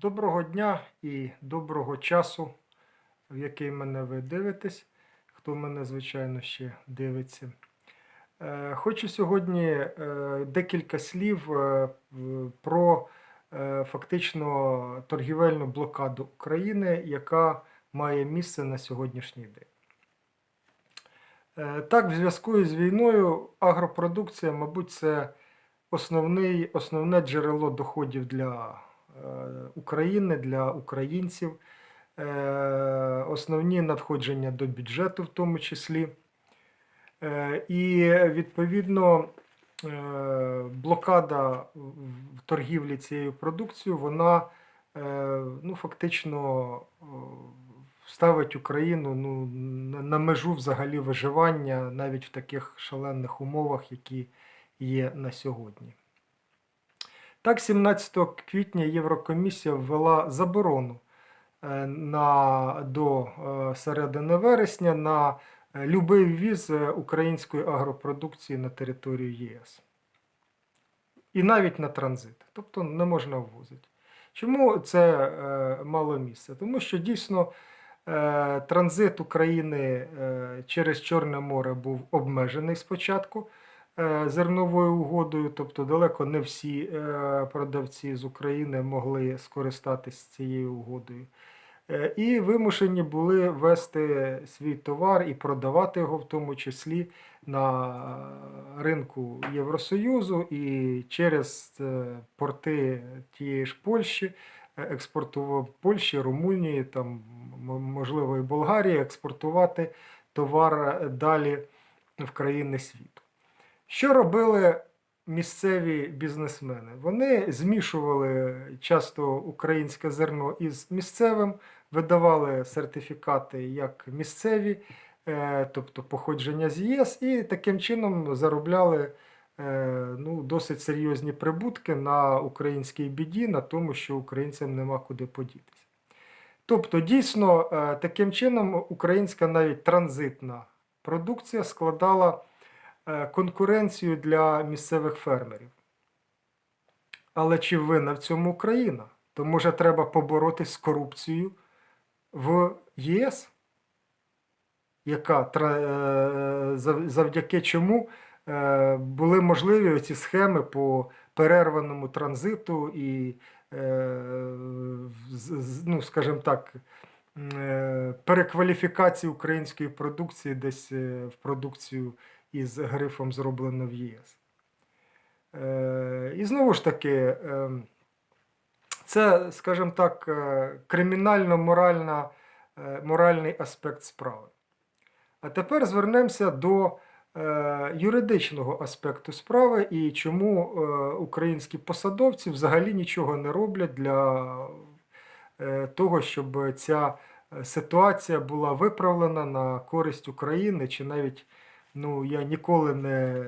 Доброго дня і доброго часу, в який мене ви дивитесь, хто мене, звичайно, ще дивиться. Е, Хочу сьогодні е, декілька слів е, про фактично торгівельну блокаду України, яка має місце на сьогоднішній день. Так, в зв'язку із війною агропродукція, мабуть, це основний, основне джерело доходів для України, для українців, е, основні надходження до бюджету в тому числі. Е, І відповідно е, блокада в торгівлі цією продукцією, вона е, ну, фактично е, ставить Україну ну, на межу взагалі виживання навіть в таких шалених умовах, які є на сьогодні. Так, 17 квітня Єврокомісія ввела заборону е, на, до е, середини вересня на е, любий ввіз української агропродукції на територію ЄС. І навіть на транзит. Тобто не можна ввозити. Чому це мало місця? Тому що дійсно транзит України через Чорне море був обмежений спочатку зерновою угодою, тобто далеко не всі е, продавці з України могли скористатись цією угодою. Е, І вимушені були вести свій товар і продавати його в тому числі на ринку Євросоюзу і через е, порти тієї ж Польщі, е, експортував Польщі, Румунії, там, можливо, і Болгарії, експортувати товар далі в країни світу. Що робили місцеві бізнесмени? Вони змішували часто українське зерно із місцевим, видавали сертифікати як місцеві, е, тобто походження з ЄС, і таким чином заробляли е, ну, досить серйозні прибутки на українській біді, на тому, що українцям нема куди подітися. Тобто, дійсно, е, таким чином українська навіть транзитна продукція складала конкуренцію для місцевих фермерів. Але чи винна в цьому Україна? То може треба поборотись з корупцією в ЄС, яка е, зав- завдяки чому е, були можливі ці схеми по перерваному транзиту і, е, ну, скажімо так, е, перекваліфікації української продукції десь е, в продукцію із грифом зроблено в ЄС. Е, І знову ж таки, ем, це, скажімо так, е, кримінально-моральна, е, моральний аспект справи. А тепер звернемося до е, юридичного аспекту справи і чому е, українські посадовці взагалі нічого не роблять для е, того, щоб ця е, ситуація була виправлена на користь України, чи навіть ну, я ніколи не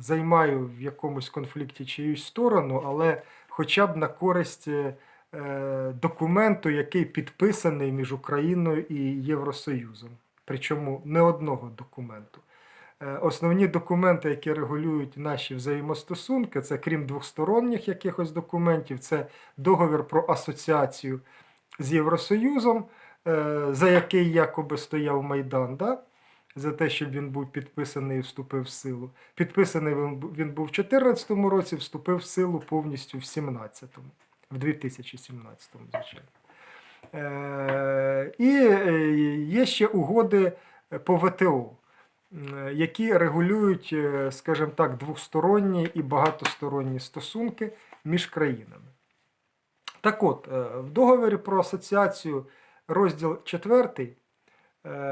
займаю в якомусь конфлікті чиюсь сторону, але хоча б на користь е, документу, який підписаний між Україною і Євросоюзом. Причому не одного документу. Е, Основні документи, які регулюють наші взаємостосунки, це крім двосторонніх якихось документів, це договір про асоціацію з Євросоюзом, е, за який якоби стояв Майдан, да? За те, щоб він був підписаний і вступив в силу. Підписаний він був в 2014 році, вступив в силу повністю в 2017, в 2017, звичайно. Е, І е, є ще угоди по ВТО, які регулюють, е, скажімо так, двосторонні і багатосторонні стосунки між країнами. Так от, в договорі про асоціацію, розділ 4,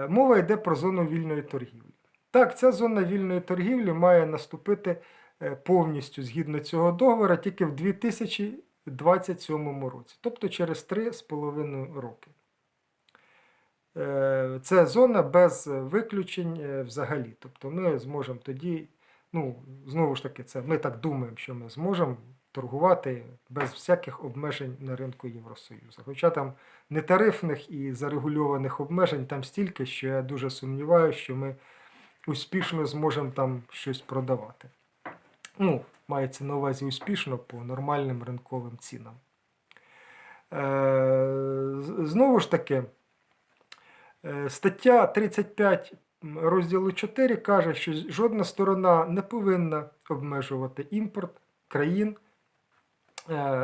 мова йде про зону вільної торгівлі. Так, ця зона вільної торгівлі має наступити е, повністю згідно цього договору тільки в 2027 році, тобто через 3,5 роки. Е, Це зона без виключень е, взагалі. Тобто ми зможемо тоді, ну, знову ж таки, це ми так думаємо, що ми зможемо торгувати без всяких обмежень на ринку Євросоюзу. Хоча там нетарифних і зарегульованих обмежень там стільки, що я дуже сумніваюся, що ми успішно зможемо там щось продавати. Ну, мається на увазі успішно по нормальним ринковим цінам. з- Знову ж таки, е, стаття 35 розділу 4 каже, що жодна сторона не повинна обмежувати імпорт країн е,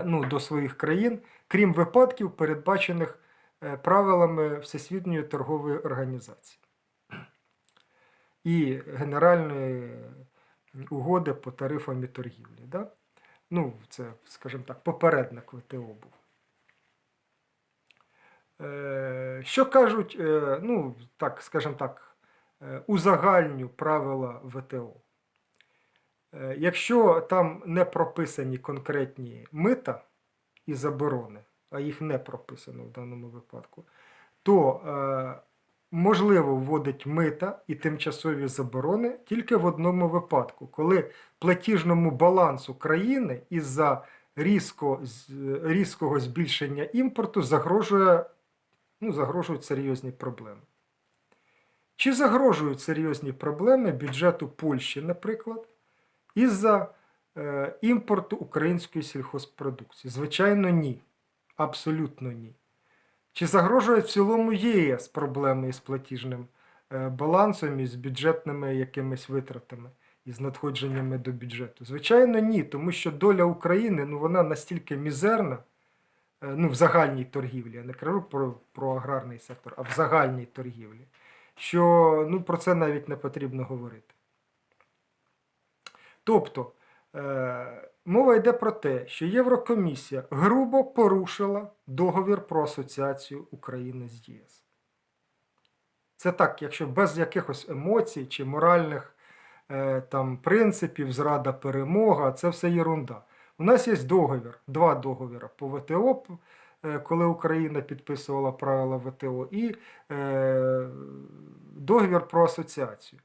ну, до своїх країн, крім випадків, передбачених е, правилами Всесвітньої торгової організації і Генеральної угоди по тарифам і торгівлі. Да? Ну, це, скажімо так, попередник ВТО був. Е, Що кажуть, е, ну, так, скажімо так, е, узагальню правила ВТО? Е, Якщо там не прописані конкретні мита і заборони, а їх не прописано в даному випадку, то е, можливо вводить мита і тимчасові заборони тільки в одному випадку, коли платіжному балансу країни із-за різко, різкого збільшення імпорту загрожує, ну, загрожують серйозні проблеми. Чи загрожують серйозні проблеми бюджету Польщі, наприклад, із-за е, імпорту української сільхозпродукції? Звичайно, ні. Абсолютно ні. Чи загрожує в цілому ЄС проблеми із платіжним е, балансом і з бюджетними якимись витратами і з надходженнями до бюджету? Звичайно, ні, тому що доля України ну, вона настільки мізерна, е, ну, в загальній торгівлі, я не кажу про, про аграрний сектор, а в загальній торгівлі, що ну, про це навіть не потрібно говорити. Тобто, е, мова йде про те, що Єврокомісія грубо порушила договір про асоціацію України з ЄС. Це так, якщо без якихось емоцій чи моральних е, там, принципів, зрада перемога, це все єрунда. У нас є договір, два договіри по ВТО, е, коли Україна підписувала правила ВТО, і договір про асоціацію.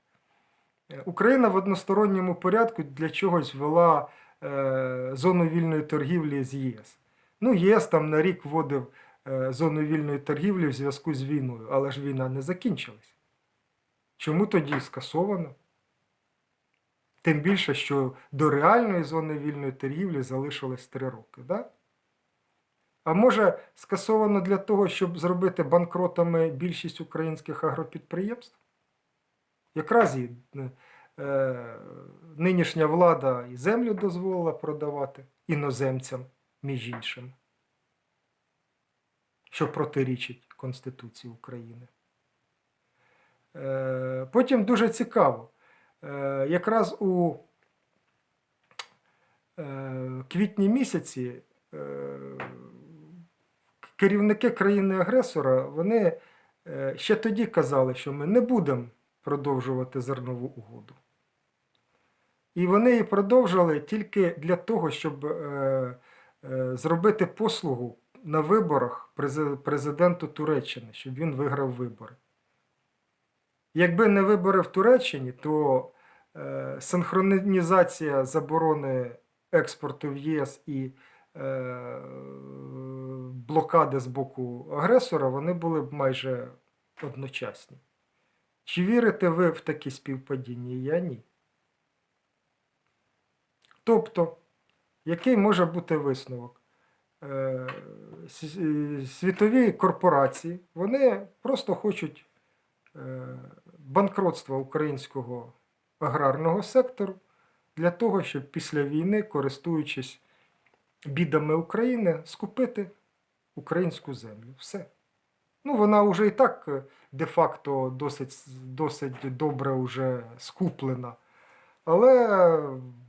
Е, Україна в односторонньому порядку для чогось ввела е, зону вільної торгівлі з ЄС. Ну, ЄС там на рік вводив е, зону вільної торгівлі в зв'язку з війною, але ж війна не закінчилась. Чому тоді скасовано? Тим більше, що до реальної зони вільної торгівлі залишилось 3 роки. Да? А може, скасовано для того, щоб зробити банкротами більшість українських агропідприємств? Якраз і е, нинішня влада і землю дозволила продавати іноземцям, між іншим, що протирічить Конституції України. Е, потім дуже цікаво, е, якраз у е, квітні місяці е, керівники країни-агресора, вони е, ще тоді казали, що ми не будемо продовжувати зернову угоду. І вони її продовжили тільки для того, щоб е, е, зробити послугу на виборах президенту Туреччини, щоб він виграв вибори. Якби не вибори в Туреччині, то е, синхронізація заборони експорту в ЄС і е, блокади з боку агресора, вони були б майже одночасні. Чи вірите ви в такі співпадіння? Я ні. Тобто, який може бути висновок? Е, е, Світові корпорації вони просто хочуть е, банкротства українського аграрного сектору для того, щоб після війни, користуючись бідами України, скупити українську землю. Все. Ну, вона вже і так е, де-факто досить, досить добре вже скуплена. Але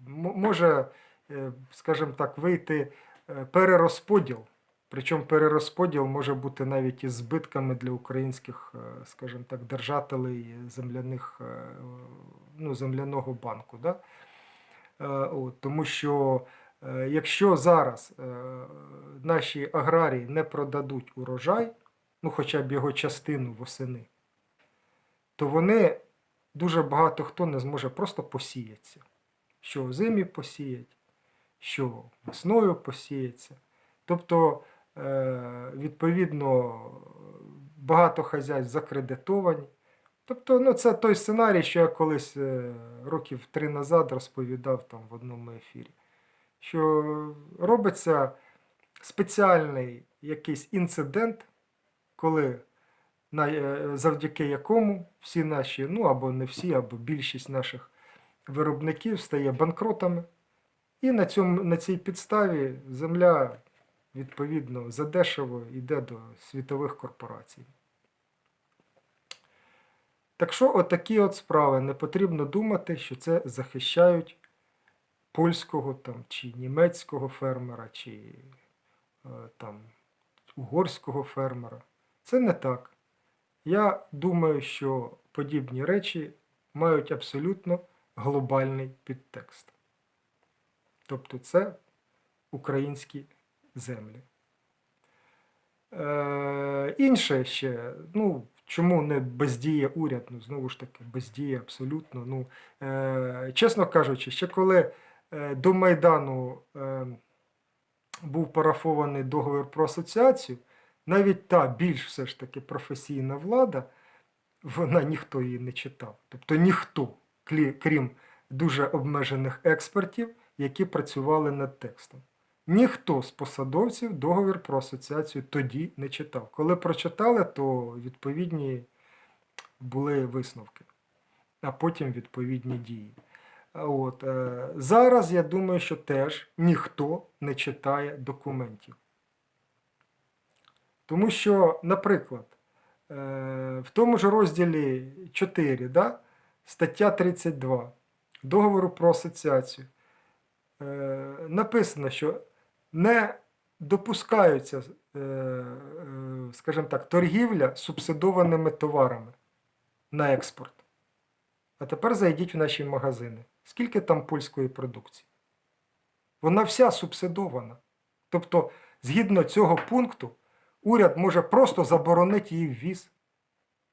може, е, скажімо так, вийти е, перерозподіл. Причому перерозподіл може бути навіть із збитками для українських, скажімо так, держателей земляних, ну, земляного банку. Да? От, тому що якщо зараз наші аграрії не продадуть урожай, ну хоча б його частину восени, то вони дуже багато хто не зможе просто посіятися. Що в зимі посіять, що весною посіється. Тобто, е, відповідно, багато хазяйств закредитовані. Тобто, ну, це той сценарій, що я колись е, років три назад розповідав там в одному ефірі, що робиться спеціальний якийсь інцидент, коли е, завдяки якому всі наші, ну або не всі, або більшість наших виробників стає банкротами. І на, цьому, на цій підставі земля відповідно задешево йде до світових корпорацій. Так що, отакі от справи. Не потрібно думати, що це захищають польського там, чи німецького фермера, чи е, там, угорського фермера. Це не так. Я думаю, що подібні речі мають абсолютно глобальний підтекст. Тобто це українські землі. Е, інше ще, ну, чому не бездіє уряд? Ну, знову ж таки, бездіє абсолютно. Ну, е, чесно кажучи, ще коли е, до Майдану е, був парафований договір про асоціацію, навіть та більш все ж таки професійна влада, вона ніхто її не читав. Тобто ніхто, крім дуже обмежених експертів, які працювали над текстом. Ніхто з посадовців договір про асоціацію тоді не читав. Коли прочитали, то відповідні були висновки, а потім відповідні дії. От, е, зараз я думаю, що теж ніхто не читає документів. Тому що, наприклад, е, в тому ж розділі 4, да, стаття 32 договору про асоціацію е, написано, що не допускаються, е, скажімо так, торгівля субсидованими товарами на експорт. А тепер зайдіть в наші магазини. Скільки там польської продукції? Вона вся субсидована. Тобто, згідно цього пункту, уряд може просто заборонити її ввіз.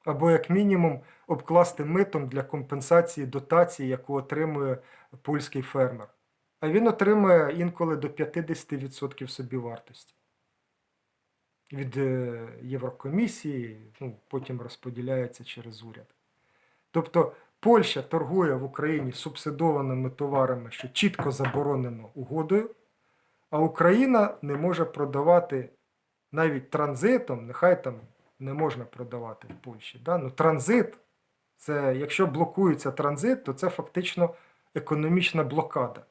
Або, як мінімум, обкласти митом для компенсації дотації, яку отримує польський фермер. А він отримує інколи до 50% собівартості від е, Єврокомісії, ну, потім розподіляється через уряд. Тобто Польща торгує в Україні субсидованими товарами, що чітко заборонено угодою, а Україна не може продавати навіть транзитом, нехай там не можна продавати в Польщі. Да? Ну, транзит, це, якщо блокується транзит, то це фактично економічна блокада.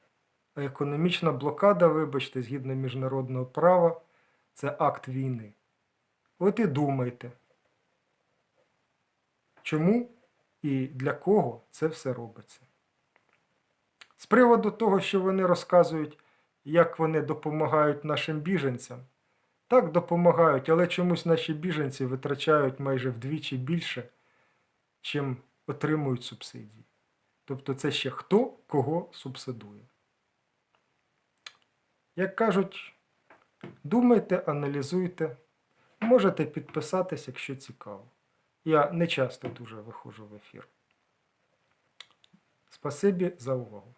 А економічна блокада, вибачте, згідно міжнародного права, це акт війни. От і думайте, чому і для кого це все робиться. З приводу того, що вони розказують, як вони допомагають нашим біженцям, так допомагають, але чомусь наші біженці витрачають майже вдвічі більше, чим отримують субсидії. Тобто це ще хто кого субсидує. Як кажуть, думайте, аналізуйте, можете підписатись, якщо цікаво. Я не часто дуже виходжу в ефір. Спасибі за увагу.